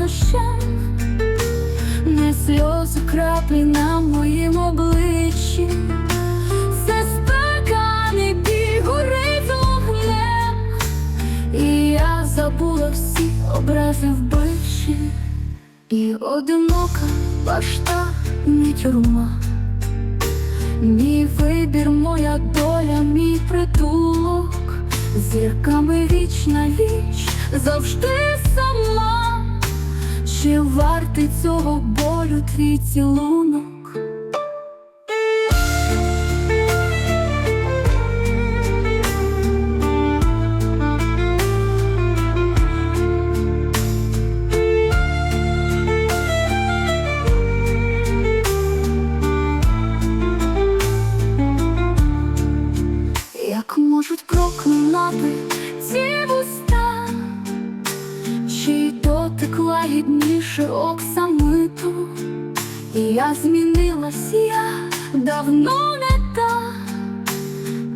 дощем, не сльози краплі на моїм обличчі, це спека, не біль горить вогнем, і я забула всі образи вбивчі, і одинока башта не тюрма. Мій вибір, моя доля, мій притулок, зірками віч на віч, завжди сама, чи вартий цього болю твій цілунок? Як можуть проклинати ці лагідніше оксамиту, і я змінилась, я давно не та,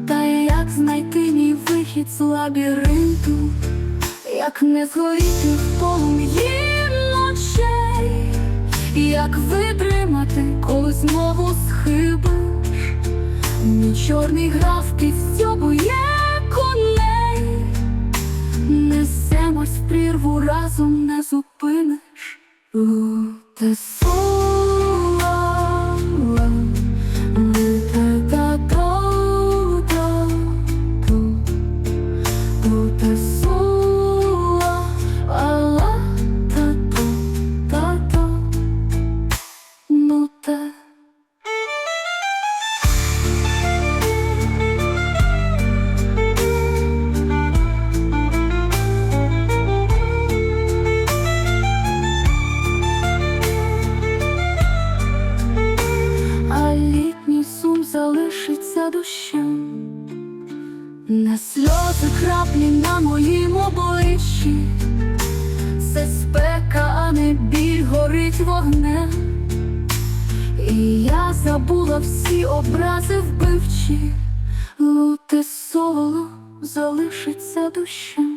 та як знайти мій вихід з лабіринту, як не згоріти в полум'ї ночей, як витримати, коли знову схибиш. Мій чорний граф підстьобує разом не зупиниш. У, Не сльози краплі на моїм обличчі, це спека, а не біль горить вогнем. І я забула всі образи вбивчі, луте соло залишиться дощем.